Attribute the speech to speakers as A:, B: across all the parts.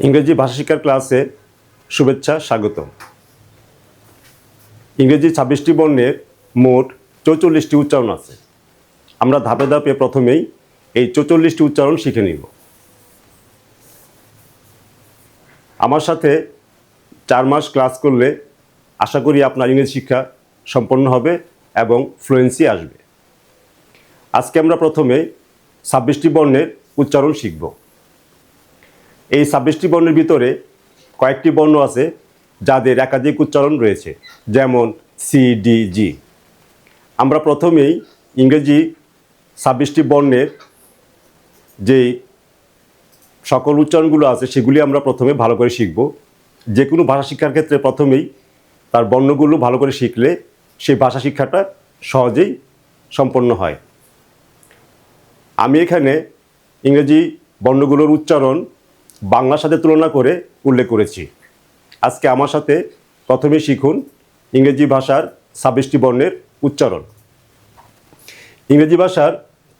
A: ইংরেজি ভাষা শিক্ষার ক্লাসে শুভেচ্ছা স্বাগত ইংরেজি ছাব্বিশটি বর্ণের মোট চৌচল্লিশটি উচ্চারণ আছে। আমরা ধাপে ধাপে প্রথমেই এই চৌচল্লিশটি উচ্চারণ শিখে নিব। আমার সাথে চার মাস ক্লাস করলে আশা করি আপনার ইংরেজি শিক্ষা সম্পন্ন হবে এবং ফ্লুয়েন্সি আসবে। আজকে আমরা প্রথমে ছাব্বিশটি বর্ণের উচ্চারণ শিখব। এই ছাব্বিশটি বর্ণের ভিতরে কয়েকটি বর্ণ আছে যাদের একাধিক উচ্চারণ রয়েছে, যেমন সি ডি জি আমরা প্রথমেই ইংরেজি ছাব্বিশটি বর্ণের যেই সকল উচ্চারণগুলো আছে, সেগুলি আমরা প্রথমে ভালো করে শিখব। যে কোনো ভাষা শিক্ষার ক্ষেত্রে প্রথমেই তার বর্ণগুলো ভালো করে শিখলে সেই ভাষা শিক্ষাটা সহজেই সম্পন্ন হয়। আমি এখানে ইংরেজি বর্ণগুলোর উচ্চারণ বাংলার সাথে তুলনা করে উল্লেখ করেছি। আজকে আমার সাথে প্রথমে শিখুন ইংরেজি ভাষার ছাব্বিশটি বর্ণের উচ্চারণ। ইংরেজি ভাষার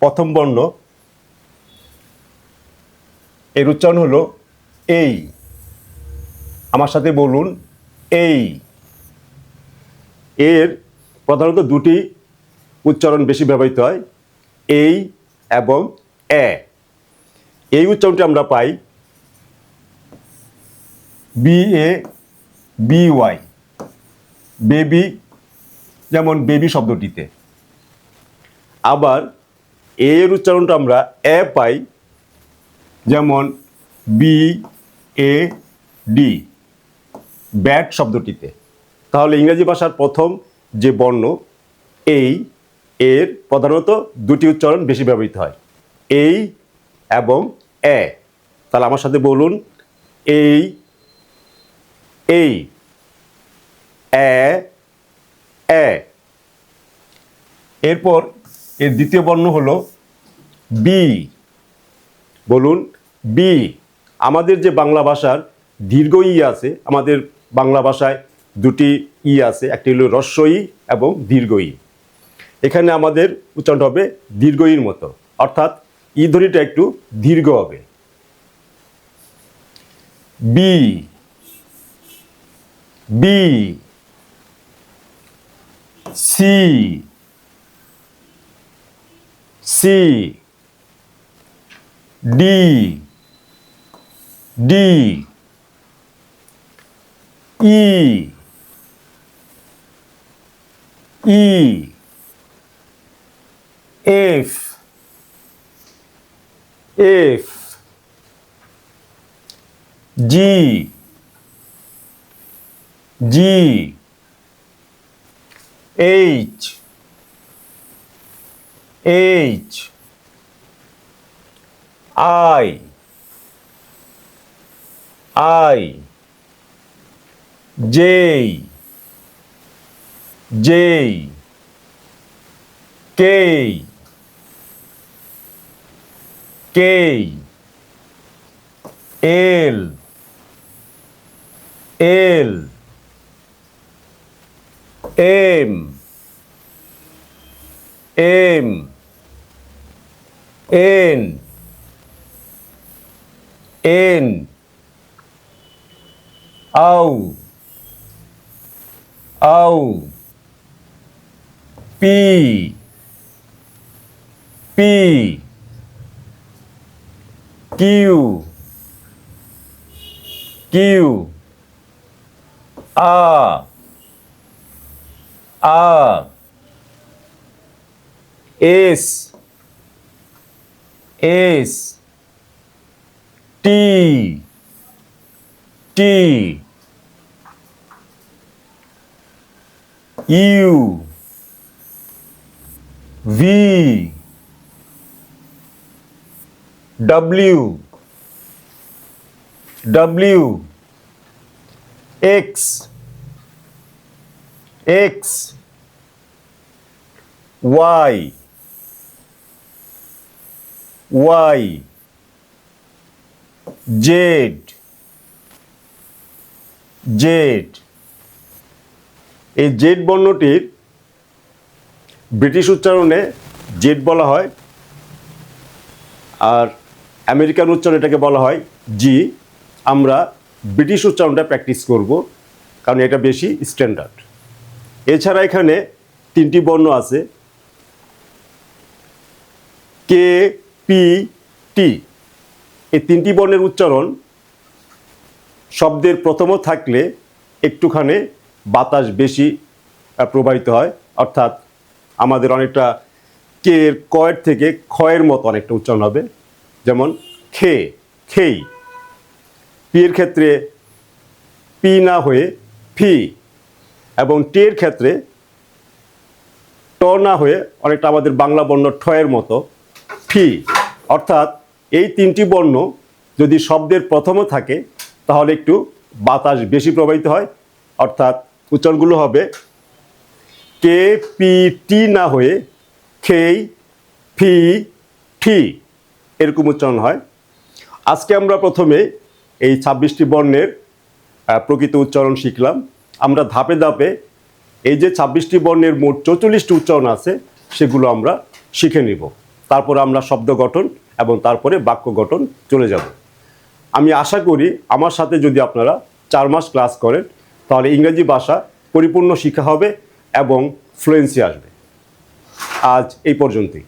A: প্রথম বর্ণ এর উচ্চারণ হলো এই। আমার সাথে বলুন এই। এর প্রধানত দুটি উচ্চারণ বেশি ব্যবহৃত হয়, এই এবং এ। এই উচ্চারণটি আমরা পাই B A B Y baby যেমন বেবি শব্দটিতে। আবার এ এর উচ্চারণটা আমরা এ পাই, যেমন বি এ ডি ব্যাট শব্দটিতে। তাহলে ইংরেজি ভাষার প্রথম যে বর্ণ, এই, এর প্রধানত দুটি উচ্চারণ বেশি ব্যবহৃত হয়। এই এবং এ। তাহলে আমার সাথে বলুন, এই এই, এ এ। এরপর এর দ্বিতীয় বর্ণ হলো বি। বলুন, বি। আমাদের যে বাংলা ভাষার দীর্ঘ ই আছে, আমাদের বাংলা ভাষায় দুটি ই আছে, একটি হলো হ্রস্ব ই এবং দীর্ঘ ই। এখানে আমাদের উচ্চারণ হবে দীর্ঘ ইর মতো, অর্থাৎ ই ধ্বনিটা একটু দীর্ঘ হবে। B. B C C D D E E F F G. G H H I I J J K K L L M M N N O O P P Q Q a A. S S T. T. U. V. W. W. X. X Y Y Z Z এই Z বর্ণটির British উচ্চারণে Z বলা হয় আর American উচ্চারণ এটাকে বলা হয় জি আমরা ব্রিটিশ উচ্চারণটা প্র্যাকটিস করব, কারণ এটা বেশি স্ট্যান্ডার্ড এছাড়া এখানে তিনটি বর্ণ আছে। K, P, T. এই তিনটি বর্ণের উচ্চারণ শব্দের প্রথম থাকলে একটুখানি বাতাস বেশি প্রবাহিত হয়। অর্থাৎ আমাদের অনেকটা কে এর কয়ের থেকে ক্ষয়ের মতো অনেকটা উচ্চারণ হবে। যেমন, খে, খেই। পি এর ক্ষেত্রে পি না হয়ে ফি। এবং টের ক্ষেত্রে ট না হয়ে অনেকটা আমাদের বাংলা বর্ণ ঠয়ের মতো ফি। অর্থাৎ এই তিনটি বর্ণ যদি শব্দের প্রথম থাকে, তাহলে একটু বাতাস বেশি প্রবাহিত হয়। অর্থাৎ উচ্চারণগুলো হবে কে পি টি না হয়ে খেই ফি ঠি। এরকম উচ্চারণ হয়। আজকে আমরা প্রথমে এই ছাব্বিশটি বর্ণের প্রকৃত উচ্চারণ শিখলাম। আমরা ধাপে ধাপে এই যে ছাব্বিশটি বর্ণের মোট চৌচল্লিশটি উচ্চারণ আছে, সেগুলো আমরা শিখে নিব। তারপর আমরা শব্দ গঠন এবং তারপরে বাক্য গঠন চলে যাব। আমি আশা করি আমার সাথে যদি আপনারা চার মাস ক্লাস করেন, তাহলে ইংরেজি ভাষা পরিপূর্ণ শিক্ষা হবে এবং ফ্লুয়েন্সি আসবে। আজ এই পর্যন্তই।